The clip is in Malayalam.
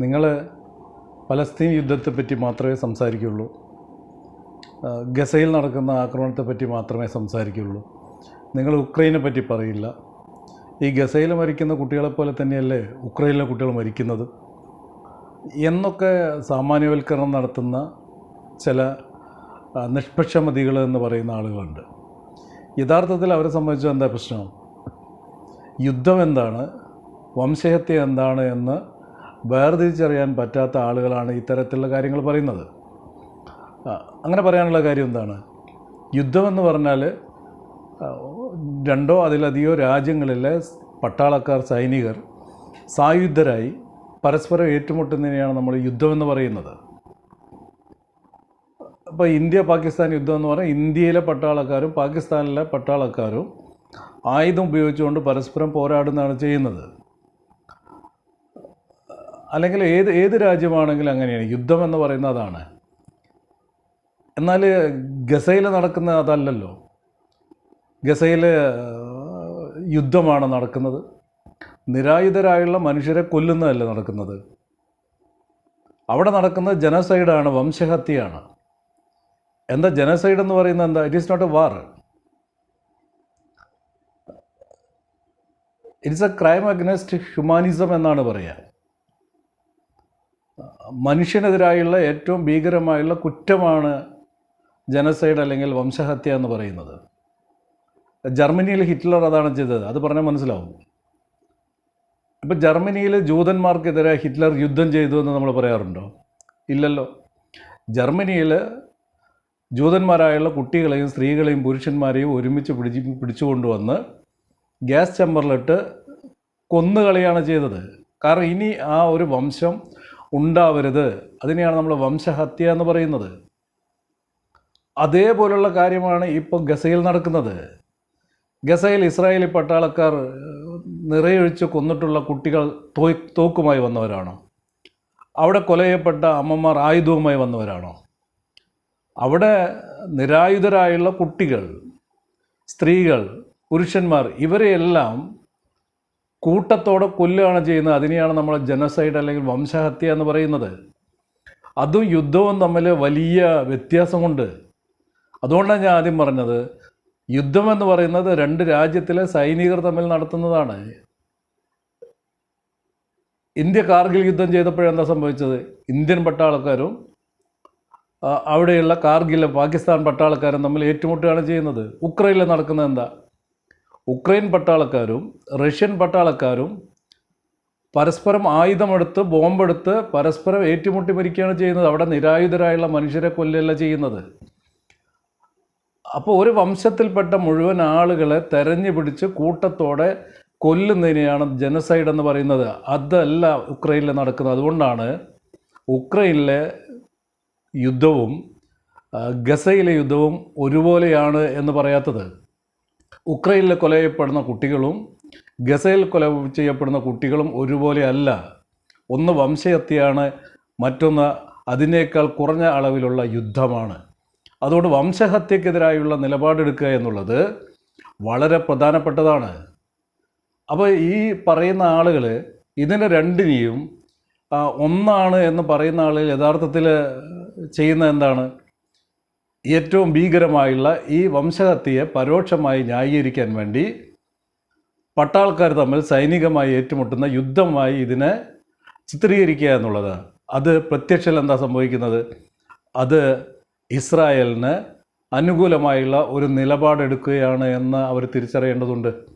നിങ്ങൾ പലസ്തീൻ യുദ്ധത്തെപ്പറ്റി മാത്രമേ സംസാരിക്കുള്ളൂ. ഗസയിൽ നടക്കുന്ന ആക്രമണത്തെപ്പറ്റി മാത്രമേ സംസാരിക്കുള്ളൂ. നിങ്ങൾ ഉക്രൈനെ പറ്റി പറയില്ല. ഈ ഗസയിൽ മരിക്കുന്ന കുട്ടികളെ പോലെ തന്നെയല്ലേ ഉക്രൈനിലെ കുട്ടികൾ മരിക്കുന്നത്? എന്നൊക്കെ സാമാന്യവൽക്കരണം നടത്തുന്ന ചില നിഷ്പക്ഷമതികൾ എന്ന് പറയുന്ന ആളുകളുണ്ട്. യഥാർത്ഥത്തിൽ അവരെ സംബന്ധിച്ച് എന്താ പ്രശ്നം? യുദ്ധം എന്താണ്? വംശഹത്യ എന്താണ് എന്ന് വേർതിരിച്ചറിയാൻ പറ്റാത്ത ആളുകളാണ് ഇത്തരത്തിലുള്ള കാര്യങ്ങൾ പറയുന്നത്. അങ്ങനെ പറയാനുള്ള കാര്യം എന്താണ്? യുദ്ധമെന്ന് പറഞ്ഞാൽ രണ്ടോ അതിലധികമോ രാജ്യങ്ങളിലെ പട്ടാളക്കാർ സൈനികർ സായുധരായി പരസ്പരം ഏറ്റുമുട്ടുന്നതിനെയാണ് നമ്മൾ യുദ്ധമെന്ന് പറയുന്നത്. അപ്പോൾ ഇന്ത്യ പാകിസ്ഥാൻ യുദ്ധം എന്ന് പറഞ്ഞാൽ ഇന്ത്യയിലെ പട്ടാളക്കാരും പാകിസ്ഥാനിലെ പട്ടാളക്കാരും ആയുധം ഉപയോഗിച്ചുകൊണ്ട് പരസ്പരം പോരാടുന്നതാണ് ചെയ്യുന്നത്. അല്ലെങ്കിൽ ഏത് ഏത് രാജ്യമാണെങ്കിലും അങ്ങനെയാണ്. യുദ്ധം എന്ന് പറയുന്നത് അതാണ്. എന്നാൽ ഗസയിൽ നടക്കുന്ന അതല്ലല്ലോ. ഗസയിൽ യുദ്ധമാണ് നടക്കുന്നത്. നിരായുധരായുള്ള മനുഷ്യരെ കൊല്ലുന്നതല്ല നടക്കുന്നത്. അവിടെ നടക്കുന്നത് ജനസൈഡാണ് വംശഹത്യയാണ്. എന്താ ജനസൈഡ് എന്ന് പറയുന്നത് എന്താ? It is not a war it's a crime against humanism എന്നാണ് പറയുക മനുഷ്യനെതിരായുള്ള ഏറ്റവും ഭീകരമായുള്ള കുറ്റമാണ് ജനസൈഡ് അല്ലെങ്കിൽ വംശഹത്യ എന്ന് പറയുന്നത്. ജർമ്മനിയിൽ ഹിറ്റ്ലർ അതാണ് ചെയ്തത്. അത് പറഞ്ഞാൽ മനസ്സിലാവും. ഇപ്പം ജർമ്മനിയിൽ ജൂതന്മാർക്കെതിരെ ഹിറ്റ്ലർ യുദ്ധം ചെയ്തു എന്ന് നമ്മൾ പറയാറുണ്ടോ? ഇല്ലല്ലോ. ജർമ്മനിയിൽ ജൂതന്മാരായുള്ള കുട്ടികളെയും സ്ത്രീകളെയും പുരുഷന്മാരെയും ഒരുമിച്ച് പിടിച്ച് പിടിച്ചുകൊണ്ടുവന്ന് ഗ്യാസ് ചമ്പറിലിട്ട് കൊന്നുകളിയാണ് ചെയ്തത്. കാരണം ഇനി ആ ഒരു വംശം ഉണ്ടാവരുത്. അതിനെയാണ് നമ്മൾ വംശഹത്യ എന്ന് പറയുന്നത്. അതേപോലുള്ള കാര്യമാണ് ഇപ്പോൾ ഗസയിൽ നടക്കുന്നത്. ഗസയിൽ ഇസ്രായേലി പട്ടാളക്കാർ നിറയൊഴിച്ച് കൊന്നിട്ടുള്ള കുട്ടികൾ തോ തോക്കുമായി വന്നവരാണോ? അവിടെ കൊലയപ്പെട്ട അമ്മമാർ ആയുധവുമായി വന്നവരാണോ? അവിടെ നിരായുധരായുള്ള കുട്ടികൾ സ്ത്രീകൾ പുരുഷന്മാർ ഇവരെയെല്ലാം കൂട്ടത്തോടെ കൊല്ലുകയാണ് ചെയ്യുന്നത്. അതിനെയാണ് നമ്മൾ ജനസൈഡ് അല്ലെങ്കിൽ വംശഹത്യ എന്ന് പറയുന്നത്. അതും യുദ്ധവും തമ്മിൽ വലിയ വ്യത്യാസമുണ്ട്. അതുകൊണ്ടാണ് ഞാൻ ആദ്യം പറഞ്ഞത്. യുദ്ധം എന്ന് പറയുന്നത് രണ്ട് രാജ്യത്തിലെ സൈനികർ തമ്മിൽ നടത്തുന്നതാണ്. ഇന്ത്യ കാർഗിൽ യുദ്ധം ചെയ്തപ്പോഴെന്താ സംഭവിച്ചത്? ഇന്ത്യൻ പട്ടാളക്കാരും അവിടെയുള്ള കാർഗിലെ പാകിസ്ഥാൻ പട്ടാളക്കാരും തമ്മിൽ ഏറ്റുമുട്ടുകയാണ് ചെയ്യുന്നത്. ഉക്രൈനിൽ നടക്കുന്നത് എന്താ? ഉക്രൈൻ പട്ടാളക്കാരും റഷ്യൻ പട്ടാളക്കാരും പരസ്പരം ആയുധമെടുത്ത് ബോംബെടുത്ത് പരസ്പരം ഏറ്റുമുട്ടി മരിക്കുകയാണ് ചെയ്യുന്നത്. അവിടെ നിരായുധരായുള്ള മനുഷ്യരെ കൊല്ലുകയല്ല ചെയ്യുന്നത്. അപ്പോൾ ഒരു വംശത്തിൽപ്പെട്ട മുഴുവൻ ആളുകളെ തെരഞ്ഞു പിടിച്ച് കൂട്ടത്തോടെ കൊല്ലുന്നതിനെയാണ് ജനസൈഡ് എന്ന് പറയുന്നത്. അതല്ല ഉക്രൈനിൽ നടക്കുന്നത്. അതുകൊണ്ടാണ് ഉക്രൈനിലെ യുദ്ധവും ഗസയിലെ യുദ്ധവും ഒരുപോലെയാണ് എന്ന് പറയാത്തത്. ഉക്രൈനിൽ കൊല ചെയ്യപ്പെടുന്ന കുട്ടികളും ഗസയിൽ കൊല ചെയ്യപ്പെടുന്ന കുട്ടികളും ഒരുപോലെ അല്ല. ഒന്ന് വംശഹത്യയാണ് മറ്റൊന്ന് അതിനേക്കാൾ കുറഞ്ഞ അളവിലുള്ള യുദ്ധമാണ്. അതുകൊണ്ട് വംശഹത്യക്കെതിരായുള്ള നിലപാടെടുക്കുക എന്നുള്ളത് വളരെ പ്രധാനപ്പെട്ടതാണ്. അപ്പോൾ ഈ പറയുന്ന ആളുകൾ ഇതിനെ രണ്ടിനെയും ഒന്നാണ് എന്ന് പറയുന്ന ആളുകൾ യഥാർത്ഥത്തിൽ ചെയ്യുന്ന എന്താണ്? ഏറ്റവും ഭീകരമായുള്ള ഈ വംശഹത്യയെ പരോക്ഷമായി ന്യായീകരിക്കാൻ വേണ്ടി പട്ടാൾക്കാർ തമ്മിൽ സൈനികമായി ഏറ്റുമുട്ടുന്ന യുദ്ധമായി ഇതിനെ ചിത്രീകരിക്കുക എന്നുള്ളത്. അത് പ്രത്യക്ഷത്തിൽ എന്താ സംഭവിക്കുന്നത്? അത് ഇസ്രായേലിന് അനുകൂലമായുള്ള ഒരു നിലപാടെടുക്കുകയാണ് എന്ന് അവർ തിരിച്ചറിയേണ്ടതുണ്ട്.